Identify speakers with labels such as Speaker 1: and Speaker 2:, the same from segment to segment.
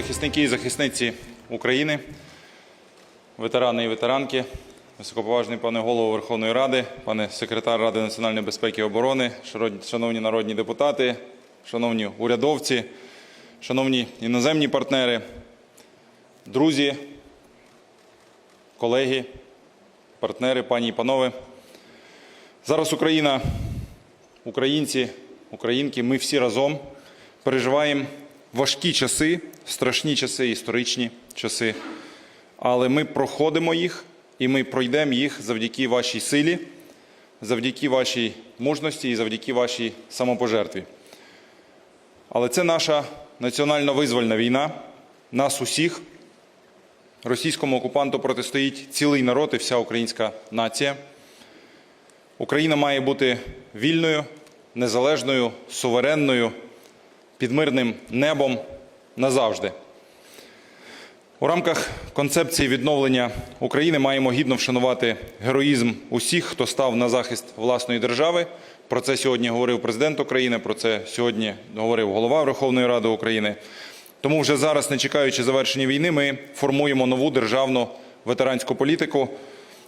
Speaker 1: захисники і захисниці України, ветерани і ветеранки, високоповажний пане голово Верховної Ради, пане секретар Ради національної безпеки і оборони, шановні народні депутати, шановні урядовці, шановні іноземні партнери, друзі, колеги, партнери, пані і панове. Зараз Україна, українці, українки, ми всі разом переживаємо важкі часи, страшні часи, історичні часи. Але ми проходимо їх і ми пройдемо їх завдяки вашій силі, завдяки вашій мужності і завдяки вашій самопожертві. Але це наша національно-визвольна війна, нас усіх. Російському окупанту протистоїть цілий народ і вся українська нація. Україна має бути вільною, незалежною, суверенною, під мирним небом назавжди. У рамках концепції відновлення України маємо гідно вшанувати героїзм усіх, хто став на захист власної держави. Про це сьогодні говорив президент України, про це сьогодні говорив голова Верховної Ради України. Тому вже зараз, не чекаючи завершення війни, ми формуємо нову державну ветеранську політику,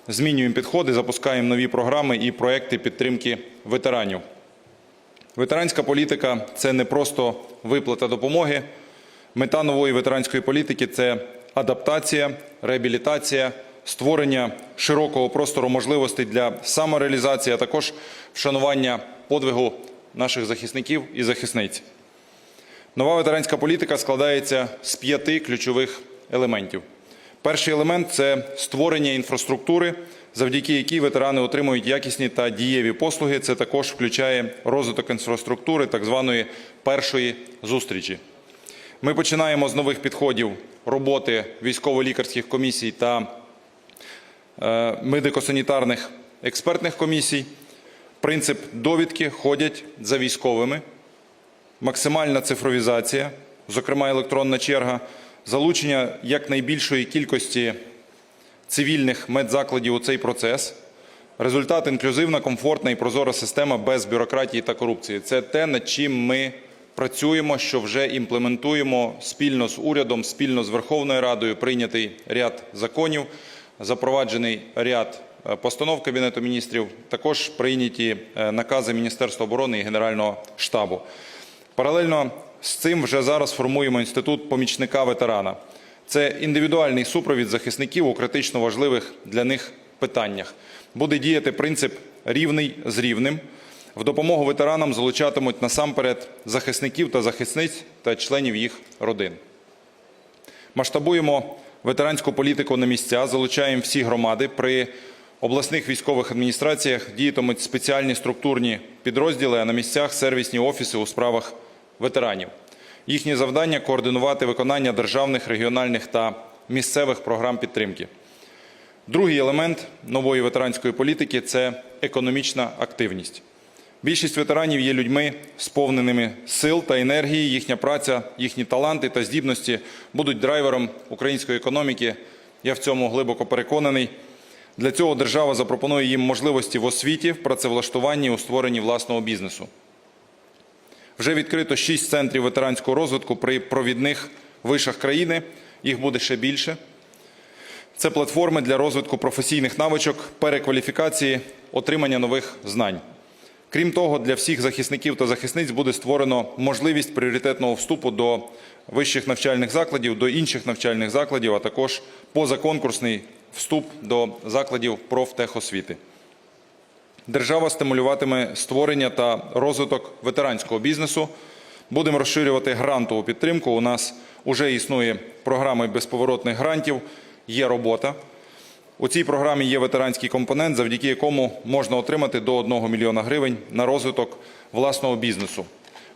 Speaker 1: змінюємо підходи, запускаємо нові програми і проекти підтримки ветеранів. Ветеранська політика це не просто виплата допомоги. Мета нової ветеранської політики це адаптація, реабілітація, створення широкого простору можливостей для самореалізації, а також вшанування подвигу наших захисників і захисниць. Нова ветеранська політика складається з п'яти ключових елементів. Перший елемент це створення інфраструктури, завдяки якій ветерани отримують якісні та дієві послуги. Це також включає розвиток інфраструктури так званої першої зустрічі. Ми починаємо з нових підходів роботи військово-лікарських комісій та е, медико-санітарних експертних комісій. Принцип довідки ходять за військовими, максимальна цифровізація, зокрема електронна черга, залучення якнайбільшої кількості цивільних медзакладів у цей процес. Результат інклюзивна, комфортна і прозора система без бюрократії та корупції. Це те, над чим ми працюємо, що вже імплементуємо спільно з урядом, спільно з Верховною Радою. Прийнятий ряд законів, запроваджений ряд е, постанов Кабінету міністрів, також прийняті е, накази Міністерства оборони і Генерального штабу. Паралельно з цим вже зараз формуємо інститут помічника ветерана. Це індивідуальний супровід захисників у критично важливих для них питаннях. Буде діяти принцип рівний з рівним. В допомогу ветеранам залучатимуть насамперед захисників та захисниць та членів їх родин. Масштабуємо ветеранську політику на місця, залучаємо всі громади. При обласних військових адміністраціях діятимуть спеціальні структурні підрозділи, а на місцях сервісні офіси у справах ветеранів. Їхнє завдання координувати виконання державних, регіональних та місцевих програм підтримки. Другий елемент нової ветеранської політики це економічна активність. Більшість ветеранів є людьми, сповненими сил та енергії. Їхня праця, їхні таланти та здібності будуть драйвером української економіки. Я в цьому глибоко переконаний. Для цього держава запропонує їм можливості в освіті, в працевлаштуванні, у створенні власного бізнесу. Вже відкрито шість центрів ветеранського розвитку при провідних вишах країни. Їх буде ще більше. Це платформи для розвитку професійних навичок, перекваліфікації, отримання нових знань. Крім того, для всіх захисників та захисниць буде створено можливість пріоритетного вступу до вищих навчальних закладів, до інших навчальних закладів, а також позаконкурсний вступ до закладів профтехосвіти. Держава стимулюватиме створення та розвиток ветеранського бізнесу. Будемо розширювати грантову підтримку. У нас вже існує програма безповоротних грантів, є робота. У цій програмі є ветеранський компонент, завдяки якому можна отримати до 1 мільйона гривень на розвиток власного бізнесу.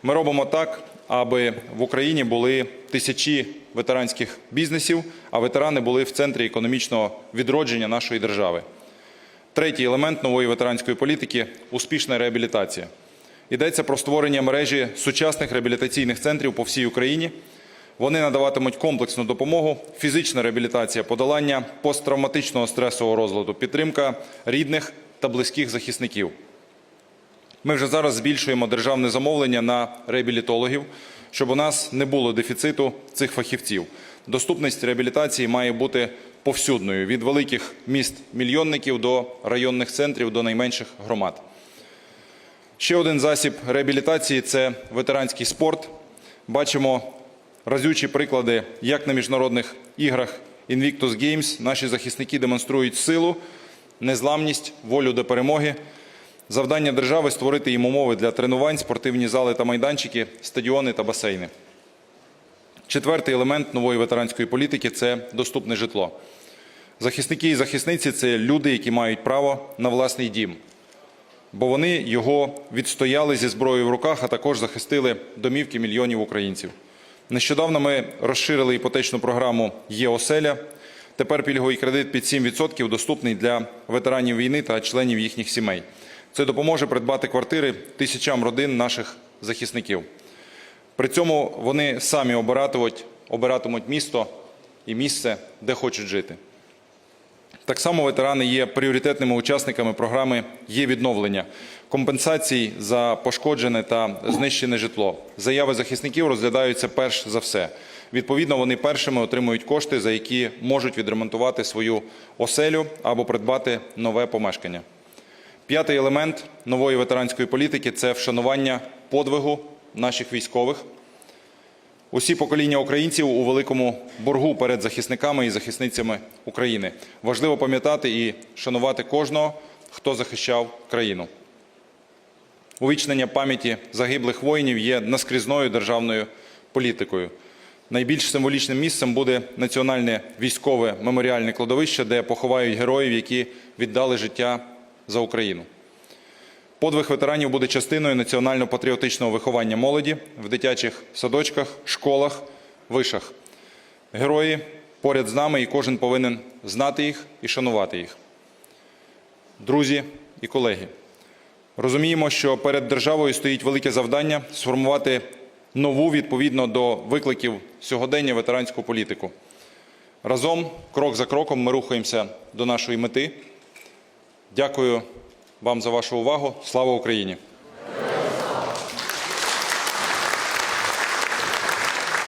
Speaker 1: Ми робимо так, аби в Україні були тисячі ветеранських бізнесів, а ветерани були в центрі економічного відродження нашої держави. Третій елемент нової ветеранської політики успішна реабілітація. Йдеться про створення мережі сучасних реабілітаційних центрів по всій Україні. Вони надаватимуть комплексну допомогу, фізична реабілітація, подолання посттравматичного стресового розладу, підтримка рідних та близьких захисників. Ми вже зараз збільшуємо державне замовлення на реабілітологів. щоб у нас не було дефіциту цих фахівців. Доступність реабілітації має бути повсюдною від великих міст-мільйонників до районних центрів до найменших громад. Ще один засіб реабілітації це ветеранський спорт. Бачимо разючі приклади, як на міжнародних іграх Invictus Games наші захисники демонструють силу, незламність, волю до перемоги. Завдання держави створити їм умови для тренувань, спортивні зали та майданчики, стадіони та басейни. Четвертий елемент нової ветеранської політики це доступне житло. Захисники і захисниці це люди, які мають право на власний дім, бо вони його відстояли зі зброєю в руках, а також захистили домівки мільйонів українців. Нещодавно ми розширили іпотечну програму «Є-оселя». Тепер пільговий кредит під 7% доступний для ветеранів війни та членів їхніх сімей. Це допоможе придбати квартири тисячам родин наших захисників. При цьому вони самі обиратимуть, обиратимуть місто і місце, де хочуть жити. Так само ветерани є пріоритетними учасниками програми «Є відновлення» компенсацій за пошкоджене та знищене житло. Заяви захисників розглядаються перш за все. Відповідно, вони першими отримують кошти, за які можуть відремонтувати свою оселю або придбати нове помешкання. П'ятий елемент нової ветеранської політики це вшанування подвигу наших військових. Усі покоління українців у великому боргу перед захисниками і захисницями України. Важливо пам'ятати і шанувати кожного, хто захищав країну. Увічнення пам'яті загиблих воїнів є наскрізною державною політикою. Найбільш символічним місцем буде національне військове меморіальне кладовище, де поховають героїв, які віддали життя за Україну. Подвиг ветеранів буде частиною національно-патріотичного виховання молоді в дитячих садочках, школах, вишах. Герої поряд з нами, і кожен повинен знати їх і шанувати їх. Друзі і колеги, розуміємо, що перед державою стоїть велике завдання сформувати нову відповідно до викликів сьогодення ветеранську політику. Разом, крок за кроком, ми рухаємося до нашої мети. Дякую вам за вашу увагу. Слава Україні!